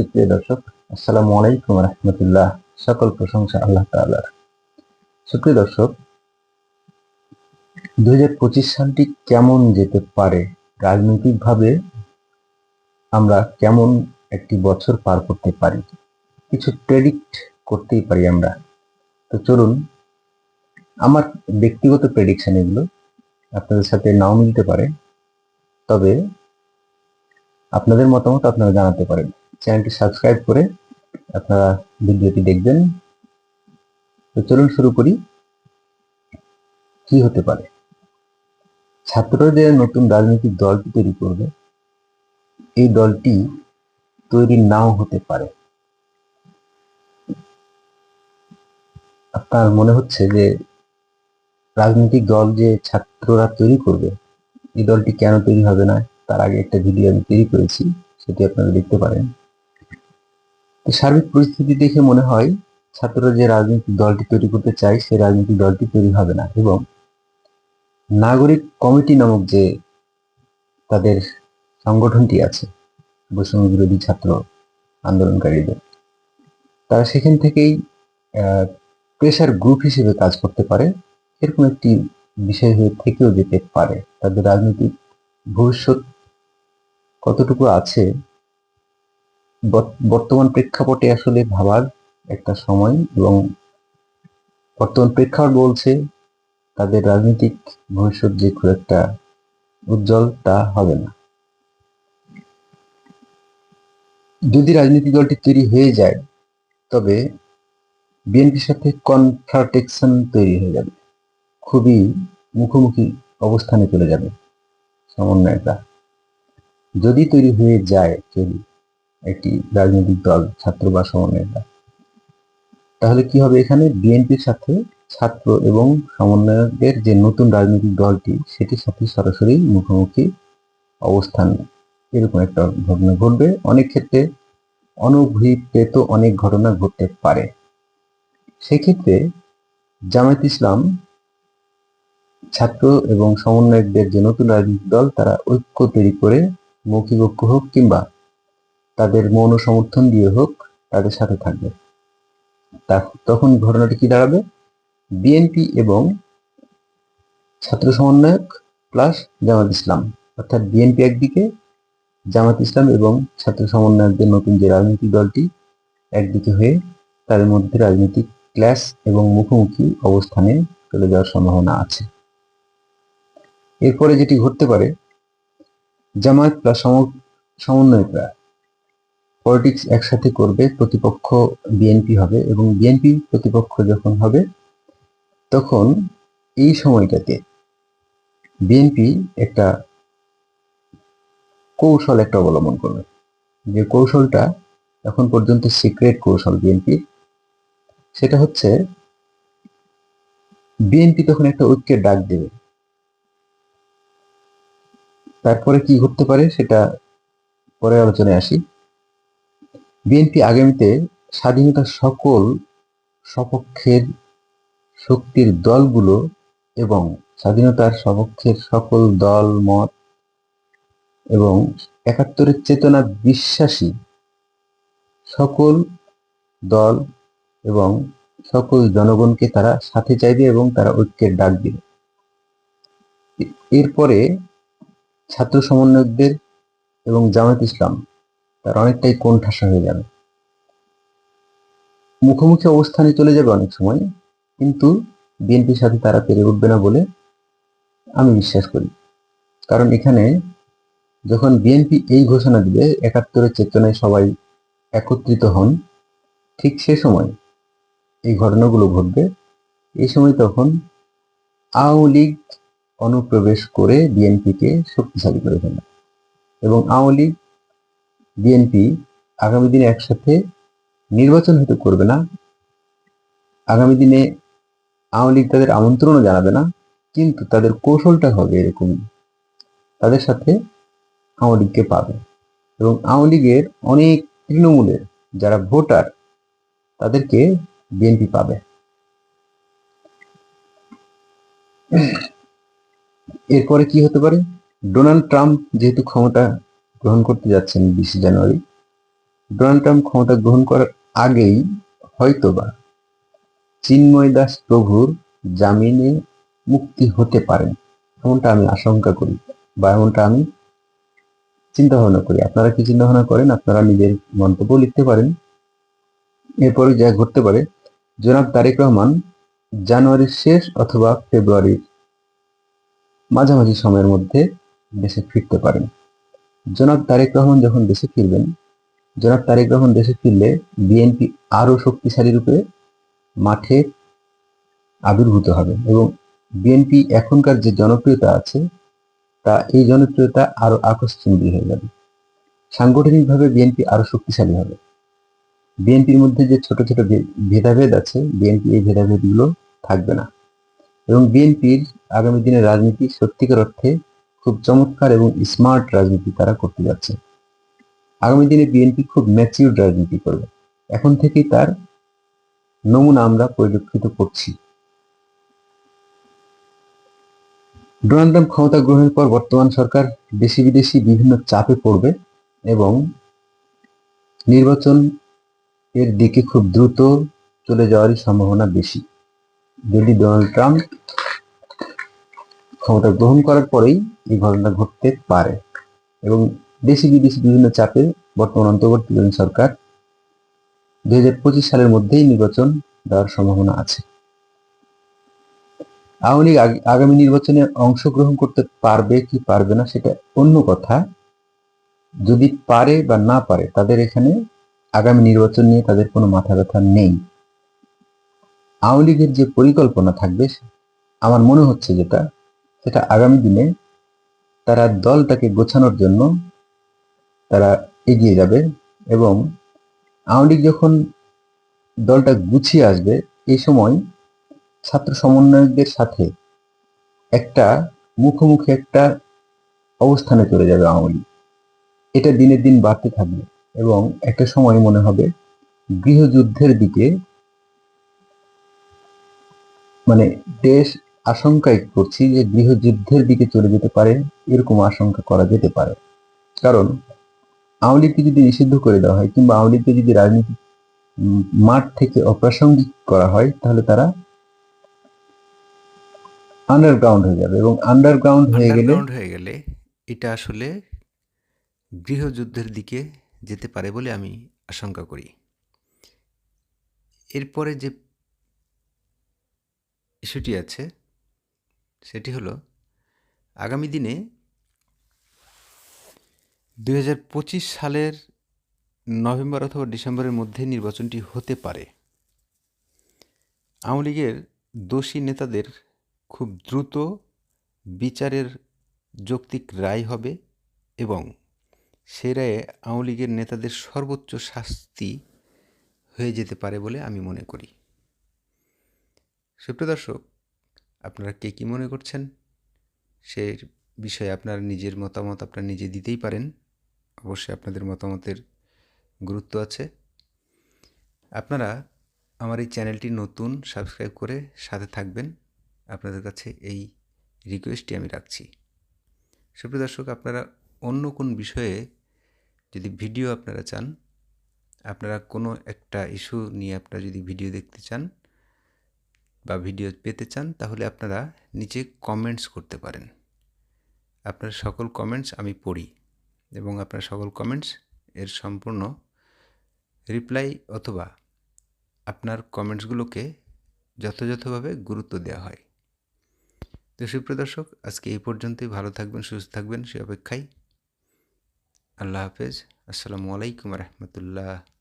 সুপ্রিয় দর্শক, আসসালামু আলাইকুম রহমতুল্লাহ। সকল প্রশংসা আল্লাহ তাআলার। সুপ্রিয় দর্শক, দুই হাজার পঁচিশ সালটি কেমন যেতে পারে? রাজনৈতিকভাবে আমরা কেমন একটি বছর পার করতে পারি? কিছু প্রেডিক্ট করতেই পারি আমরা। তো চলুন, আমার ব্যক্তিগত প্রেডিকশন এগুলো আপনাদের সাথে নাও মিলতে পারে। তবে আপনাদের মতামত আপনারা জানাতে পারেন। চ্যানেলটি সাবস্ক্রাইব করে আপনারা ভিডিওটি দেখবেন। তো চলুন শুরু করি। কি হতে পারে? ছাত্ররা যে নতুন রাজনৈতিক দলটি তৈরি করবে, এই দলটি তৈরি নাও হতে পারে। আপনার মনে হচ্ছে যে রাজনৈতিক দল যে ছাত্ররা তৈরি করবে, এই দলটি কেন তৈরি হবে না? তার আগে একটা ভিডিও আমি তৈরি করেছি, সেটি আপনারা দেখতে পারেন। সার্বিক পরিস্থিতি দেখে মনে হয় ছাত্ররা যে রাজনৈতিক দলটি তৈরি করতে চায়, সেই রাজনৈতিক দলটি তৈরি হবে না। এবং নাগরিক কমিটি নামক যে তাদের সংগঠনটি আছে বৈষম্য বিরোধী ছাত্র আন্দোলনকারীদের, তারা সেখান থেকেই প্রেশার গ্রুপ হিসেবে কাজ করতে পারে। এরকম একটি বিষয় হয়ে থেকেও যেতে পারে। তাদের রাজনৈতিক ভবিষ্যৎ কতটুকু আছে বর্তমান প্রেক্ষাপটে আসলে ভাবার একটা সময় এবং বর্তমান প্রেক্ষাপট বলছে তাদের রাজনৈতিক ভবিষ্যৎ যে খুব একটা উজ্জ্বল তা হবে না। যদি রাজনৈতিক দলটি তৈরি হয়ে যায়, তবে বিএনপির সাথে কনফ্রাটেকশন তৈরি হয়ে যাবে। খুবই মুখোমুখি অবস্থানে চলে যাবে সমন্বয়টা যদি তৈরি হয়ে যায়, যদি একটি রাজনৈতিক দল, ছাত্র বা সমন্বয়টা তাহলে কি হবে এখানে? বিএনপির সাথে ছাত্র এবং সমন্বয়কের যে নতুন রাজনৈতিক দলটি, সেটির সাথে সরাসরি মুখোমুখি অবস্থান। এরকম একটা ঘটনা ঘটবে। অনেক ক্ষেত্রে অনভিপ্রেত অনেক ঘটনা ঘটতে পারে। সেক্ষেত্রে জামায়াত ইসলাম ছাত্র এবং সমন্বয়কদের যে নতুন রাজনৈতিক দল, তারা ঐক্য তৈরি করে মৌখিক ঐক্য হোক কিংবা তাদের মৌন সমর্থন দিয়ে হোক, তাদের সাথে থাকবে। তখন ঘটনাটি কি দাঁড়াবে? বিএনপি এবং ছাত্র সমন্বয়ক প্লাস জামাত ইসলাম, অর্থাৎ বিএনপি একদিকে, জামাত ইসলাম এবং ছাত্র সমন্বয়কদের নতুন যে রাজনৈতিক দলটি, একদিকে হয়ে তাদের মধ্যে রাজনৈতিক ক্লাস এবং মুখোমুখি অবস্থানে চলে যাওয়ার সম্ভাবনা আছে। এরপরে যেটি ঘটতে পারে জামায়াত প্লাস সমন্বয়করা পলিটিক্স একসাথে করবে, প্রতিপক্ষ বিএনপি হবে এবং বিএনপি প্রতিপক্ষ যখন হবে, তখন এই সময়টাতে বিএনপি একটা কৌশল একটা অবলম্বন করবে। যে কৌশলটা এখন পর্যন্ত সিক্রেট কৌশল বিএনপির সেটা হচ্ছে বিএনপি তখন একটা ঐক্যের ডাক দেবে। তারপরে কি ঘটতে পারে সেটা পরে আলোচনায় আসি। বিএনপি আগামীতে স্বাধীনতার সকল সপক্ষের শক্তির দলগুলো এবং স্বাধীনতার সপক্ষের সকল দল, মত এবং একাত্তরের চেতনা বিশ্বাসী সকল দল এবং সকল জনগণকে তারা সাথে চাইবে এবং তারা ঐক্যের ডাক দিবে। এরপরে ছাত্র সমন্বয়কদের এবং জামাত ইসলাম তার অনেকটাই কোণঠাসা হয়ে যাবে। মুখোমুখি অবস্থানে চলে যাবে অনেক সময়, কিন্তু বিএনপির সাথে তারা পেরে উঠবে না বলে আমি বিশ্বাস করি। কারণ এখানে যখন বিএনপি এই ঘোষণা দিবে, একাত্তরের চেতনায় সবাই একত্রিত হন, ঠিক সে সময় এই ঘটনাগুলো ঘটবে। এই সময় তখন আওয়ামী লীগ অনুপ্রবেশ করে বিএনপিকে শক্তিশালী করে ফেলে এবং আওয়ামী লীগ বিএনপি আগামী দিনে একসাথে নির্বাচন হয়তো করবে না। আগামী দিনে আওয়ামী লীগ তাদের আমন্ত্রণও জানাবে না, কিন্তু তাদের কৌশলটা হবে এরকম। তাদের সাথে আওয়ামী লীগকে পাবে। এবং আওয়ামী লীগের অনেক তৃণমূলের যারা ভোটার, তাদেরকে বিএনপি পাবে। এরপরে কি হতে পারে? ডোনাল্ড ট্রাম্প যেহেতু ক্ষমতা গ্রহণ করতে যাচ্ছেন বিশে জানুয়ারি। ডোনাল্ড ট্রাম্প ক্ষমতা গ্রহণ করার আগেই হয়তোবা চিন্ময় দাস প্রভুর জামিনে মুক্তি হতে পারেন এমনটা আমি আশঙ্কা করি বা এমনটা আমি চিন্তা ভাবনা করি। আপনারা কি চিন্তা ভাবনা করেন? আপনারা নিজের মন্তব্য লিখতে পারেন। এরপরে যা ঘটতে পারে, জনাব তারেক রহমান জানুয়ারির শেষ অথবা ফেব্রুয়ারির মাঝামাঝি সময়ের মধ্যে দেশে ফিরতে পারেন। জনাব তারেক রহমান যখন দেশে ফিরবেন, জনাব তারেক রহমান দেশে ফিরলে বিএনপি আরও শক্তিশালী রূপে মাঠে আবির্ভূত হবে এবং বিএনপি এখনকার যে জনপ্রিয়তা আছে, তা এই জনপ্রিয়তা আরও আকর্ষণীয় হয়ে যাবে। সাংগঠনিকভাবে বিএনপি আরও শক্তিশালী হবে। বিএনপির মধ্যে যে ছোট ছোট ভেদাভেদ আছে বিএনপি এই ভেদাভেদগুলো থাকবে না। এবং বিএনপির আগামী দিনের রাজনীতি সত্যিকার অর্থে খুব চমৎকার এবং স্মার্ট রাজনীতি তারা করতে যাচ্ছে। আগামী দিনে বিএনপি খুব ম্যাচিউর রাজনীতি করবে। এখন থেকেই তার নমুনা আমরা পরিলক্ষিত করছি। ডোনাল্ড ট্রাম্প ক্ষমতা গ্রহণের পর বর্তমান সরকার দেশি বিদেশি বিভিন্ন চাপে পড়বে এবং নির্বাচন এর দিকে খুব দ্রুত চলে যাওয়ারই সম্ভাবনা বেশি। যদি ডোনাল্ড ট্রাম্প ক্ষমতা গ্রহণ করার পরেই এই ঘটনা ঘটতে পারে। এবং দেশি বিদেশি বিভিন্ন চাপে বর্তমান অন্তর্বর্তীকালীন সরকার দুই হাজার পঁচিশ সালের মধ্যেই নির্বাচন দেওয়ার সম্ভাবনা আছে। আওয়ামী লীগ আগামী নির্বাচনে অংশগ্রহণ করতে পারবে কি পারবে না সেটা অন্য কথা। যদি পারে বা না পারে, তাদের এখানে আগামী নির্বাচন নিয়ে তাদের কোনো মাথা ব্যথা নেই। আওয়ামী লীগের যে পরিকল্পনা থাকবে, আমার মনে হচ্ছে যেটা সেটা আগামী দিনে তারা দলটাকে গোছানোর জন্য তারা এগিয়ে যাবে এবং আওয়ামী লীগ যখন দলটা গুছিয়ে আসবে এই সময় ছাত্র সমন্বয়কদের সাথে একটা মুখোমুখি একটা অবস্থানে চলে যাবে আওয়ামী লীগ। এটা দিনের দিন বাড়তে থাকবে এবং একটা সময় মনে হবে গৃহযুদ্ধের দিকে মানে দেশ আশঙ্কায় করছি যে গৃহযুদ্ধের দিকে চলে যেতে পারে, এরকম আশঙ্কা করা যেতে পারে। কারণ, আওয়ামী লীগকে যদি নিষিদ্ধ করে দেওয়া হয় কিংবা আওয়ামী লীগকে যদি রাজনীতি মাঠ থেকে অপ্রাসঙ্গিক করা হয়, তাহলে তারা আন্ডারগ্রাউন্ড হয়ে যাবে এবং আন্ডারগ্রাউন্ড হয়ে গেলে হয়ে গেলে এটা আসলে গৃহযুদ্ধের দিকে যেতে পারে বলে আমি আশঙ্কা করি। এরপরে যে ইস্যুটি আছে সেটি হলো, আগামী দিনে দু হাজার পঁচিশ সালের নভেম্বর অথবা ডিসেম্বরের মধ্যে নির্বাচনটি হতে পারে। আওয়ামী লীগের দোষী নেতাদের খুব দ্রুত বিচারের যৌক্তিক রায় হবে এবং সে রায়ে আওয়ামী লীগের নেতাদের সর্বোচ্চ শাস্তি হয়ে যেতে পারে বলে আমি মনে করি। সুপ্রিয় দর্শক আপনারা কে কী মনে করছেন? সে বিষয়ে আপনার নিজের মতামত আপনারা নিজে দিতেই পারেন। অবশ্যই আপনাদের মতামতের গুরুত্ব আছে। আপনারা আমার এই চ্যানেলটি নতুন, সাবস্ক্রাইব করে সাথে থাকবেন। আপনাদের কাছে এই রিকোয়েস্টটি আমি রাখছি। সুপ্রিয় দর্শক, আপনারা অন্য কোন বিষয়ে যদি ভিডিও আপনারা চান, আপনারা কোনো একটা ইস্যু নিয়ে আপনারা যদি ভিডিও দেখতে চান বা ভিডিও পেতে চান, তাহলে আপনারা নিচে কমেন্টস করতে পারেন। আপনার সকল কমেন্টস আমি পড়ি এবং আপনার সকল কমেন্টস এর সম্পূর্ণ রিপ্লাই অথবা আপনার কমেন্টসগুলোকে যথাযথভাবে গুরুত্ব দেওয়া হয়। তো সুপ্রিয় দর্শক, আজকে এই পর্যন্তই। ভালো থাকবেন, সুস্থ থাকবেন, সে অপেক্ষায়। আল্লাহ হাফেজ। আসসালামু আলাইকুম রহমতুল্লাহ।